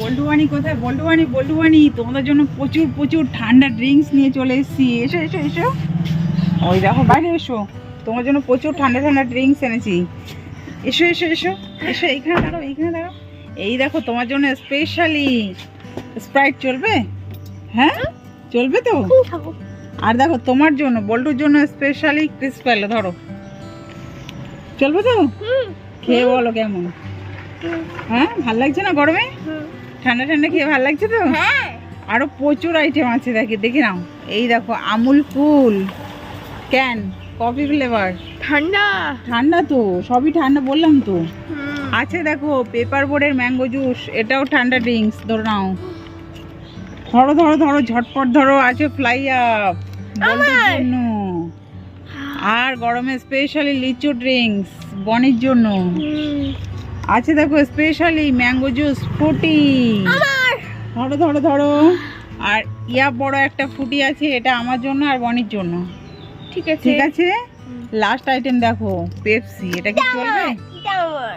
বল্টুয়ানি কোথায়? বল্টুয়ানি বল্টুয়ানি তোমাদের জন্য প্রচুর প্রচুর ঠান্ডা ড্রিঙ্কস নিয়ে চলে এসেছি। এসো এসো এসো। ওই দেখো বাইরে এসো। তোমার জন্য প্রচুর ঠান্ডা ঠান্ডা ড্রিঙ্কস এনেছি। এসো এসো এসো। এসো এইখানে দাঁড়াও এইখানে দাঁড়াও। এই দেখো তোমার জন্য স্পেশালি স্প্রাইট চলবে? হ্যাঁ? চলবে তো? আর দেখো তোমার জন্য বল্টুর জন্য স্পেশালি ক্রিসপেল ধরো। চলবে তো? খেয়ে বলো কেমন। হ্যাঁ? ভালো লাগছে না গরমে। ঠান্ডা ঠান্ডা খেয়ে ভালো লাগছে তো? হ্যাঁ। আরও প্রচুর আইটেম আছে দেখি দেখে নাও। এই দেখো Amul cool can coffee flavour ঠান্ডা। ঠান্ডা তো সবই ঠান্ডা বললাম তো। আছে দেখো পেপার বোর্ডের ম্যাঙ্গো জুস এটাও ঠান্ডা ড্রিঙ্কস ধরো নাও। ধরো ধরো ধরো ঝটপট ধরো আছে ফ্লাই আপ জন্য। আর গরমে স্পেশালি লিচু ড্রিঙ্কস বনির জন্য। আছে দেখো স্পেশালি ম্যাঙ্গো জুস আমার। ধরো ধরো ধরো। আর ইয়া বড় একটা ফুটি আছে এটা আমার জন্য আর বনির জন্য। ঠিক আছে। ঠিক আছে? লাস্ট আইটেম দেখো পেপসি এটা কি চলবে?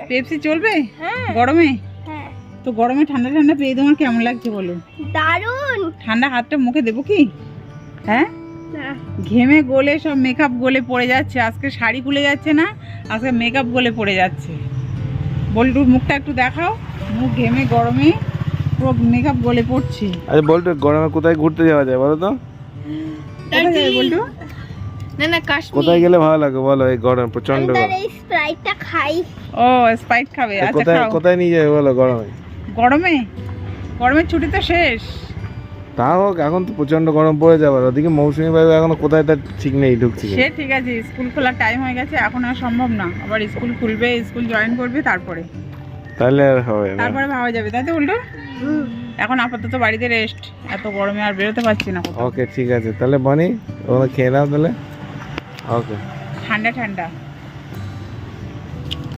পেপসি চলবে? হ্যাঁ। গরমে? হ্যাঁ। তো গরমে ঠান্ডা ঠান্ডা পেয়ে তোমার কেমন লাগছে বলো? দারুণ ঠান্ডা হাতটা মুখে দেবো কি? হ্যাঁ? ঘেমে গলে সব মেকআপ গলে পড়ে যাচ্ছে। আজকে শাড়ি খুলে যাচ্ছে না আজকে মেকআপ গলে পড়ে যাচ্ছে। বল্টুর মুখটা একটু দেখাও। মুখ ঘেমে গরমে পুরো মেকআপ গলে পড়ছে। আরে বল্টু গরমে কোথায় ঘুরতে যাওয়া যায় বলো তো? বল্টু? না না কাশ্মীর। কোথায় গেলে ভালো লাগে বলো? এই গরম প্রচণ্ড গরম। তাহলে এই স্প্রাইটটা খাই। ও স্পাইট খাবে। আচ্ছা কোথায় কোথায় নিয়ে যাবে বলো গরমে? গরমে? গরমের ছুটি তো শেষ। তা হোক এখন তো প্রচণ্ড গরম পড়ে যাবে। ওদিকে মৌসুমি বায়ু এখনও কোথায় তার ঠিক নেই ঢুকছে সে ঠিক আছে স্কুল খোলার টাইম হয়ে গেছে এখন আর সম্ভব না। আবার স্কুল খুলবে স্কুল জয়েন করবে তারপরে। তাহলে আর হবে না। তারপরে ভাবা যাবে তাই তো উল্টো? এখন আপাতত বাড়িতে রেস্ট এত গরমে আর বেরোতে পারছি না ওকে ঠিক আছে। তাহলে বনি ওখানে খেয়ে নাও তাহলে। ওকে ঠান্ডা ঠান্ডা।